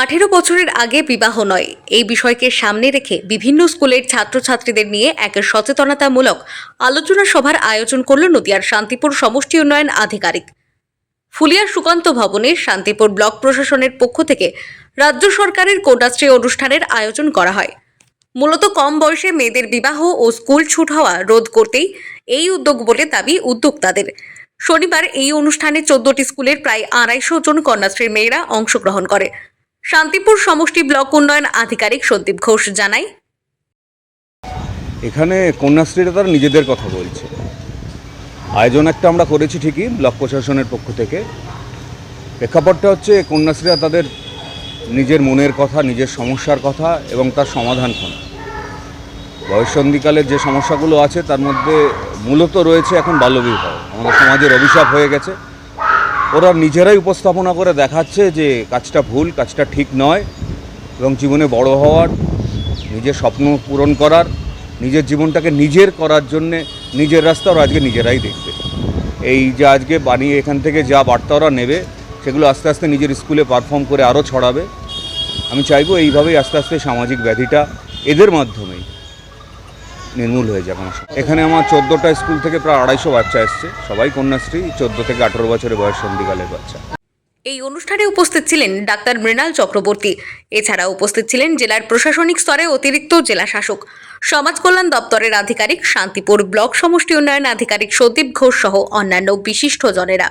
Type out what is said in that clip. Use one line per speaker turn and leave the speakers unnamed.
আঠেরো বছরের আগে বিবাহ নয়। এই বিষয়কে সামনে রেখে বিভিন্ন স্কুলের ছাত্রছাত্রীদের নিয়ে এক সচেতনতামূলক আলোচনা সভার আয়োজন করল নদিয়ার শান্তিপুর সমষ্টি উন্নয়ন আধিকারিক। ফুলিয়ার সুকান্ত ভবনে শান্তিপুর ব্লক প্রশাসনের পক্ষ থেকে রাজ্য সরকারের কন্যাশ্রী অনুষ্ঠানের আয়োজন করা হয়। মূলত কম বয়সে মেয়েদের বিবাহ ও স্কুল ছুট হওয়া রোধ করতেই এই উদ্যোগ বলে দাবি উদ্যোক্তাদের। শনিবার এই অনুষ্ঠানে চোদ্দটি স্কুলের প্রায় আড়াইশো জন কন্যাশ্রীর মেয়েরা অংশগ্রহণ করে। শান্তিপুর সমষ্টি ব্লক উন্নয়ন আধিকারিক সন্দীপ ঘোষ জানায়।
এখানে কন্যাশ্রীরা তারা নিজেদের কথা বলছে। আয়োজন একটা আমরা করেছি ঠিকই ব্লক প্রশাসনের পক্ষ থেকে। প্রেক্ষাপটটা হচ্ছে কন্যাশ্রীরা তাদের নিজের মনের কথা, নিজের সমস্যার কথা এবং তার সমাধান ক্ষণ বয়ঃসন্ধিকালের যে সমস্যাগুলো আছে তার মধ্যে মূলত রয়েছে এখন বাল্যবিবাহ আমাদের সমাজের অভিশাপ হয়ে গেছে। ওরা নিজেরাই উপস্থাপনা করে দেখাচ্ছে যে কাজটা ভুল, কাজটা ঠিক নয় এবং জীবনে বড় হওয়ার, নিজের স্বপ্ন পূরণ করার, নিজের জীবনটাকে নিজের করার জন্যে নিজের রাস্তা ওরা আজকে নিজেরাই দেখবে। এই যে আজকে বানিয়ে এখান থেকে যা বার্তা ওরা নেবে, সেগুলো আস্তে আস্তে নিজের স্কুলে পারফর্ম করে আরও ছড়াবে। আমি চাইব এইভাবেই আস্তে আস্তে সামাজিক ব্যাধিটা এদের মাধ্যমেই নির্মূল হয়ে যাবে এখানে আমার চোদ্দোটা স্কুল থেকে প্রায় আড়াইশো বাচ্চা এসছে। সবাই কন্যাশ্রী, চোদ্দ থেকে আঠেরো বছরের বয়স সন্ধিকালের বাচ্চা।
এই অনুষ্ঠানে উপস্থিত ছিলেন ডাক্তার মৃণাল চক্রবর্তী। এছাড়া উপস্থিত ছিলেন জেলার প্রশাসনিক স্তরে অতিরিক্ত জেলা শাসক। সমাজ কল্যাণ দপ্তরের আধিকারিক শান্তিপুর ব্লক সমষ্টি উন্নয়ন আধিকারিক সদীপ ঘোষ সহ অন্যান্য বিশিষ্টজনেরা